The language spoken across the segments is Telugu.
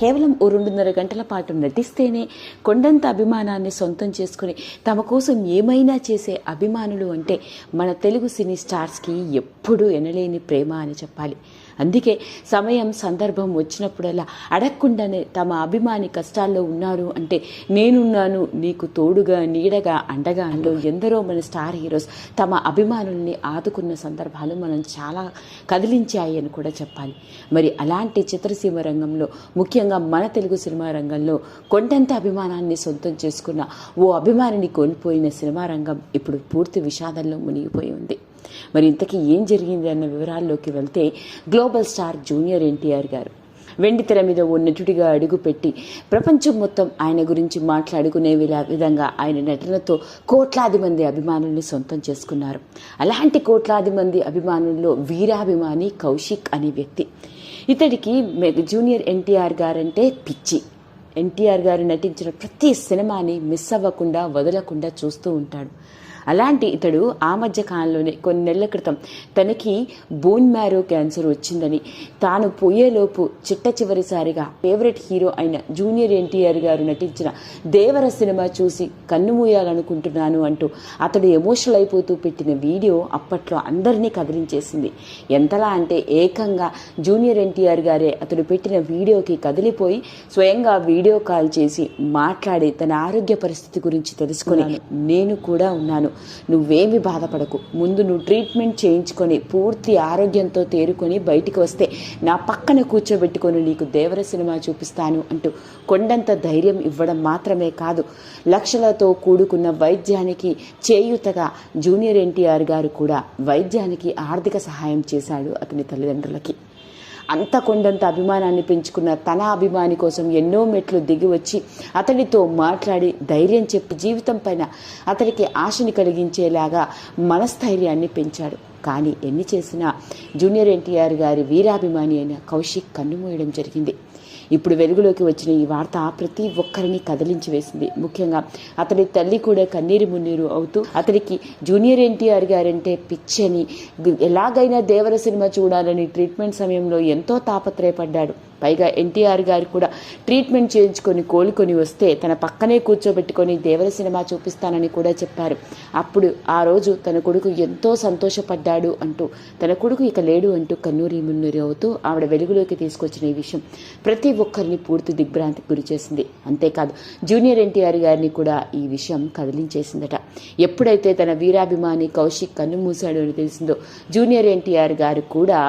కేవలం ఓ రెండున్నర గంటల పాటు నటిస్తేనే కొండంత అభిమానాన్ని సొంతం చేసుకుని తమ కోసం ఏమైనా చేసే అభిమానులు అంటే మన తెలుగు సినీ స్టార్స్కి ఎప్పుడూ ఎనలేని ప్రేమ అని చెప్పాలి. అందుకే సమయం సందర్భం వచ్చినప్పుడల్లా అడగకుండానే తమ అభిమాని కష్టాల్లో ఉన్నారు అంటే నేనున్నాను నీకు తోడుగా నీడగా అండగా అంటూ ఎందరో మన స్టార్ హీరోస్ తమ అభిమానుల్ని ఆదుకున్న సందర్భాలు మనం చాలా కదిలించాయి అని కూడా చెప్పాలి. మరి అలాంటి చిత్రసీమ రంగంలో ముఖ్యంగా మన తెలుగు సినిమా రంగంలో కొండంత అభిమానాన్ని సొంతం చేసుకున్న ఓ అభిమానిని కోల్పోయిన సినిమా రంగం ఇప్పుడు పూర్తి విషాదంలో మునిగిపోయి ఉంది. మరి ఇంతకీ ఏం జరిగింది అన్న వివరాల్లోకి వెళ్తే గ్లోబల్ స్టార్ జూనియర్ ఎన్టీఆర్ గారు వెండి తెర మీద ఓ నటుడిగా అడుగుపెట్టి ప్రపంచం మొత్తం ఆయన గురించి మాట్లాడుకునే విధంగా ఆయన నటనతో కోట్లాది మంది అభిమానుల్ని సొంతం చేసుకున్నారు. అలాంటి కోట్లాది మంది అభిమానుల్లో వీరాభిమాని కౌశిక్ అనే వ్యక్తి. ఇతడికి జూనియర్ ఎన్టీఆర్ గారంటే పిచ్చి. ఎన్టీఆర్ గారు నటించిన ప్రతి సినిమాని మిస్ అవ్వకుండా వదలకుండా చూస్తూ ఉంటాడు. అలాంటి ఇతడు ఆ మధ్య కాలంలోనే కొన్ని నెలల క్రితం తనకి బోన్ మ్యారో క్యాన్సర్ వచ్చిందని తాను పోయేలోపు చిట్ట చివరిసారిగా ఫేవరెట్ హీరో అయిన జూనియర్ ఎన్టీఆర్ గారు నటించిన దేవర సినిమా చూసి కన్ను మూయాలనుకుంటున్నాను అంటూ అతడు ఎమోషనల్ అయిపోతూ పెట్టిన వీడియో అప్పట్లో అందరినీ కదిలించేసింది. ఎంతలా అంటే ఏకంగా జూనియర్ ఎన్టీఆర్ గారే అతడు పెట్టిన వీడియోకి కదిలిపోయి స్వయంగా వీడియో కాల్ చేసి మాట్లాడి తన ఆరోగ్య పరిస్థితి గురించి తెలుసుకున్నాను నేను కూడా ఉన్నాను. నువ్వేమి బాధపడకు. ముందు నువ్వు ట్రీట్మెంట్ చేయించుకొని పూర్తి ఆరోగ్యంతో తేరుకొని బయటికి వస్తే నా పక్కన కూర్చోబెట్టుకొని నీకు దేవర సినిమా చూపిస్తాను అంటూ కొండంత ధైర్యం ఇవ్వడం మాత్రమే కాదు. లక్షలతో కూడుకున్న వైద్యానికి చేయూతగా జూనియర్ ఎన్టీఆర్ గారు కూడా వైద్యానికి ఆర్థిక సహాయం చేశాడు అతని తల్లిదండ్రులకి. అంత కొండంత అభిమానాన్ని పెంచుకున్న తన అభిమాని కోసం ఎన్నో మెట్లు దిగి వచ్చి అతడితో మాట్లాడి ధైర్యం చెప్పి జీవితం పైన అతడికి ఆశని కలిగించేలాగా మనస్థైర్యాన్ని పెంచాడు. కానీ ఎన్ని చేసినా జూనియర్ ఎన్టీఆర్ గారి వీరాభిమాని అయిన కౌశిక్ కన్నుమూయడం జరిగింది. ఇప్పుడు వెలుగులోకి వచ్చిన ఈ వార్త ప్రతి ఒక్కరిని కదిలించి వేసింది. ముఖ్యంగా అతడి తల్లి కూడా కన్నీరు మున్నీరు అవుతూ అతడికి జూనియర్ ఎన్టీఆర్ గారంటే పిచ్చని ఎలాగైనా దేవర సినిమా చూడాలని ట్రీట్మెంట్ సమయంలో ఎంతో తాపత్రయపడ్డాడు. పైగా ఎన్టీఆర్ గారు కూడా ట్రీట్మెంట్ చేయించుకొని కోలుకొని వస్తే తన పక్కనే కూర్చోబెట్టుకొని దేవర సినిమా చూపిస్తానని కూడా చెప్పారు. అప్పుడు ఆ రోజు తన కొడుకు ఎంతో సంతోషపడ్డాడు అంటూ తన కొడుకు ఇక లేడు అంటూ కన్నూరి మున్నూరి అవుతూ ఆవిడ వెలుగులోకి తీసుకొచ్చిన ఈ విషయం ప్రతి ఒక్కరిని పూర్తి దిగ్భ్రాంతికి గురి చేసింది. అంతేకాదు జూనియర్ ఎన్టీఆర్ గారిని కూడా ఈ విషయం కదిలించేసిందట. ఎప్పుడైతే తన వీరాభిమాని కౌశిక్ కన్ను మూశాడు అని తెలిసిందో జూనియర్ ఎన్టీఆర్ గారు కూడా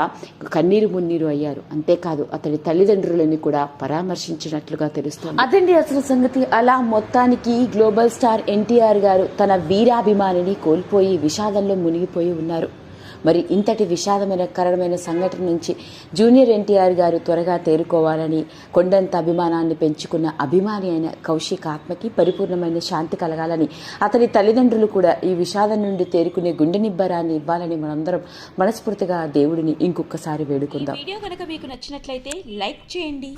కన్నీరు మున్నీరు అయ్యారు. అంతేకాదు అతడి తల్లిదండ్రులని కూడా పరామర్శించినట్లుగా తెలుస్తుంది. అదండి అసలు సంగతి. అలా మొత్తానికి గ్లోబల్ స్టార్ ఎన్టీఆర్ గారు తన వీరాభిమానిని కోల్పోయి విషాదంలో మునిగిపోయి ఉన్నారు. మరి ఇంతటి విషాదమైన కరమైన సంఘటన నుంచి జూనియర్ ఎన్టీఆర్ గారు త్వరగా తేరుకోవాలని కొండంత అభిమానాన్ని పెంచుకున్న అభిమాని అయిన కౌశిక్ ఆత్మకి పరిపూర్ణమైన శాంతి కలగాలని అతని తల్లిదండ్రులు కూడా ఈ విషాదం నుండి తేరుకునే గుండె నిబ్బరాన్ని ఇవ్వాలని మనందరం మనస్ఫూర్తిగా దేవుడిని ఇంకొకసారి వేడుకుందాం. వీడియో కనుక మీకు నచ్చినట్లయితే లైక్ చేయండి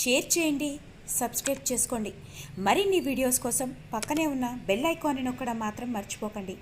షేర్ చేయండి సబ్స్క్రైబ్ చేసుకోండి. మరిన్ని వీడియోస్ కోసం పక్కనే ఉన్న బెల్ ఐకాన్ని నొక్కడం మాత్రం మర్చిపోకండి.